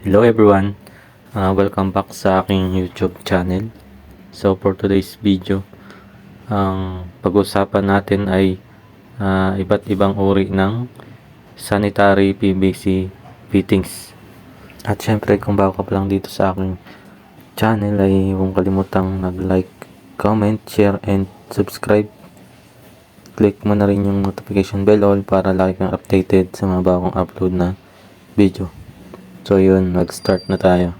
Hello everyone, uh, welcome back sa aking YouTube channel. So for today's video, ang pag-usapan natin ay uh, iba't ibang uri ng sanitary PVC fittings. At syempre kung bago ka pa lang dito sa aking channel ay huwag kalimutang nag-like, comment, share, and subscribe. Click mo na rin yung notification bell all para lagi kang updated sa mga bagong upload na video. So yun, mag-start na tayo.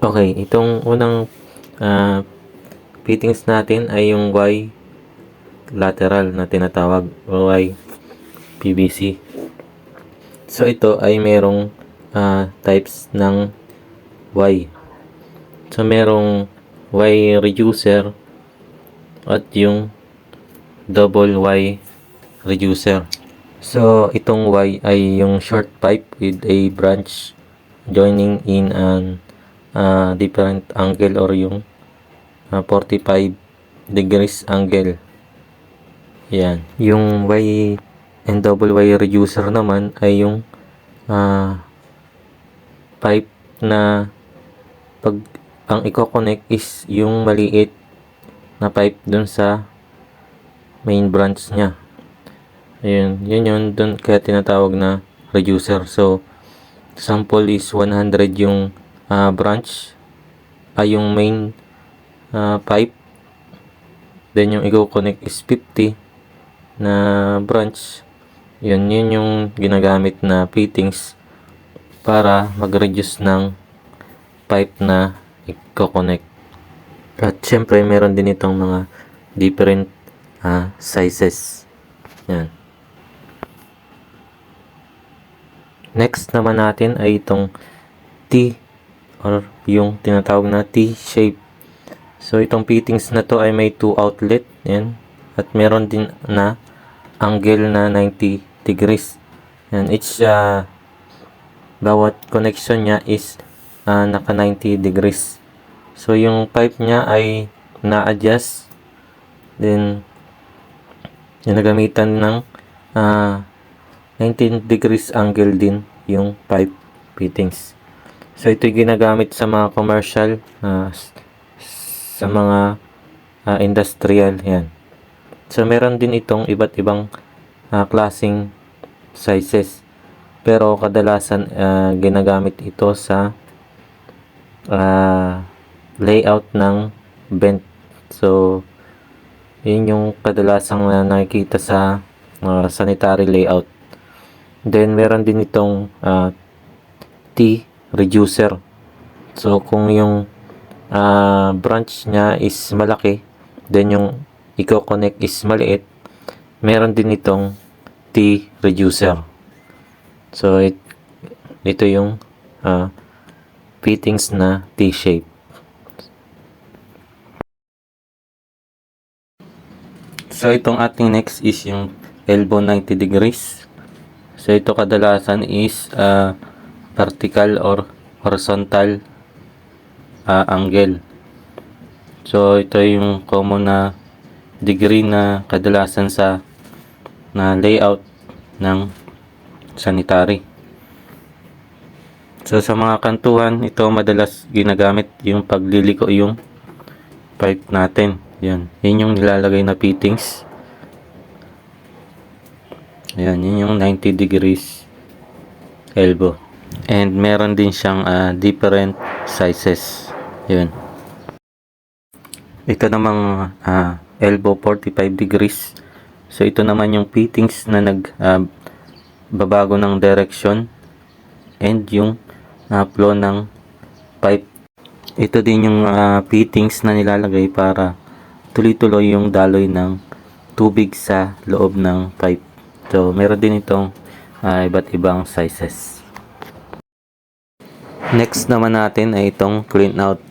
Okay, itong unang ah, fittings natin ay yung Y lateral na tinatawag Y PVC. So ito ay merong ah, types ng Y. So merong Y reducer at yung double Y reducer. So, itong Y ay yung short pipe with a branch joining in an uh, different angle or yung uh, 45 degrees angle. Yan. Yung Y and double Y reducer naman ay yung uh, pipe na pag ang i-connect is yung maliit na pipe dun sa main branch niya. Ayun, yun yun, dun kaya tinatawag na reducer. So, sample is 100 yung ah, branch, ay yung main ah, pipe. Then yung i-connect is 50 na branch. Yun, yun yung ginagamit na fittings para mag-reduce ng pipe na i-connect. At syempre, meron din itong mga different ah, sizes. Yan. Next naman natin ay itong T or yung tinatawag na T-shape. So itong fittings na to ay may two outlet. Yan. At meron din na angle na 90 degrees. Yan. Each uh, bawat connection niya is uh, naka 90 degrees. So yung pipe niya ay na-adjust. Then yung nagamitan ng ah 19 degrees angle din yung pipe fittings. So ito ginagamit sa mga commercial, s- sa mga ah, industrial, yan. So meron din itong iba't ibang ah, klaseng sizes. Pero kadalasan ah, ginagamit ito sa ah, layout ng vent. So yun yung kadalasang na nakikita sa ah, sanitary layout. Then meron din itong ah, T reducer. So kung yung ah, branch niya is malaki, then yung i-connect is maliit, meron din itong T reducer. So it, ito yung ah, fittings na T-shape. So itong ating next is yung elbow 90 degrees. So ito kadalasan is ah, vertical or horizontal ah, angle. So ito yung common na degree na kadalasan sa na layout ng sanitary. So sa mga kantuhan, ito madalas ginagamit yung pagliliko yung pipe natin. Yan. Yan yung nilalagay na fittings. Ayan, yun yung 90 degrees elbow. And meron din siyang ah, different sizes. Yun. Ito namang ah, elbow 45 degrees. So ito naman yung fittings na nag ah, babago ng direction and yung ah, flow ng pipe. Ito din yung ah, fittings na nilalagay para tuloy-tuloy yung daloy ng tubig sa loob ng pipe. So, meron din itong ah, iba't ibang sizes. Next naman natin ay itong clean out.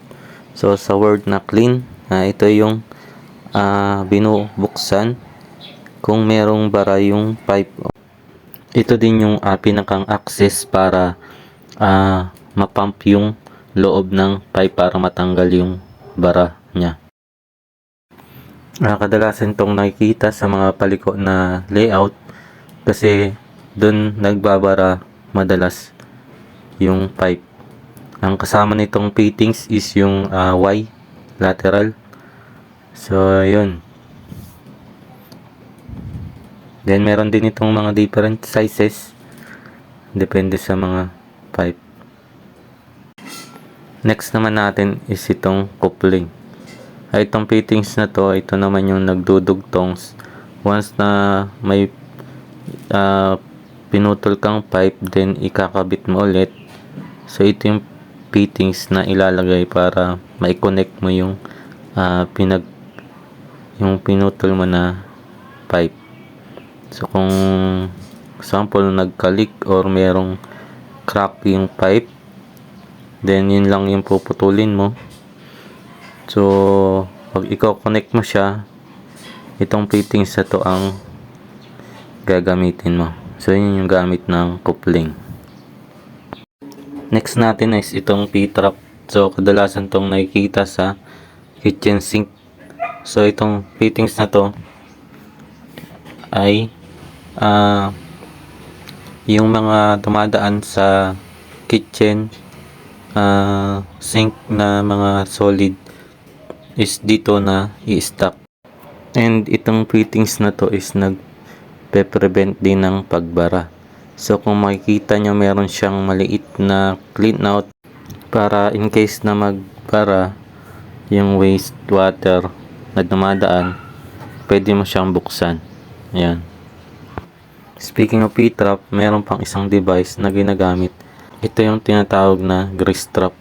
So, sa word na clean, ah, ito yung ah, binubuksan kung merong bara yung pipe. Ito din yung ah, pinakang access para ah, mapump yung loob ng pipe para matanggal yung bara niya. Ah, kadalasan itong nakikita sa mga paliko na layout kasi doon nagbabara madalas yung pipe. Ang kasama nitong fittings is yung ah, Y lateral. So, yun. Then, meron din itong mga different sizes. Depende sa mga pipe. Next naman natin is itong coupling. Ay, itong fittings na to, ito naman yung nagdudugtongs. Once na may ah, pinutol kang pipe, then ikakabit mo ulit. So, ito yung fittings na ilalagay para mai-connect mo yung ah, pinag yung pinutol mo na pipe. So, kung example, nagkalik or merong crack yung pipe, then yun lang yung puputulin mo. So, pag ikaw connect mo siya, itong fittings na to ang gagamitin mo. So, yun yung gamit ng coupling. Next natin is itong P-trap. So, kadalasan tong nakikita sa kitchen sink. So, itong fittings na to ay ah yung mga dumadaan sa kitchen ah, sink na mga solid is dito na i-stop. And itong fittings na to is nagpe-prevent din ng pagbara. So kung makikita nyo meron siyang maliit na clean out para in case na magbara yung wastewater na dumadaan, pwede mo siyang buksan. Yan. Speaking of P-trap, meron pang isang device na ginagamit. Ito yung tinatawag na grease trap.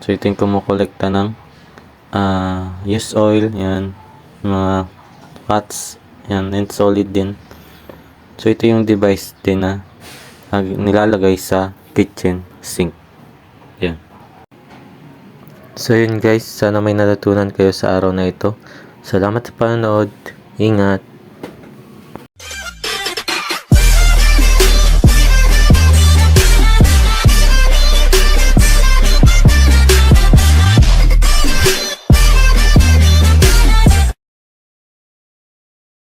So ito yung kumukolekta ng ah used oil, yan, mga fats, yan, and solid din. So ito yung device din na nilalagay sa kitchen sink. Yan. So yun guys, sana may natutunan kayo sa araw na ito. Salamat sa panonood. Ingat.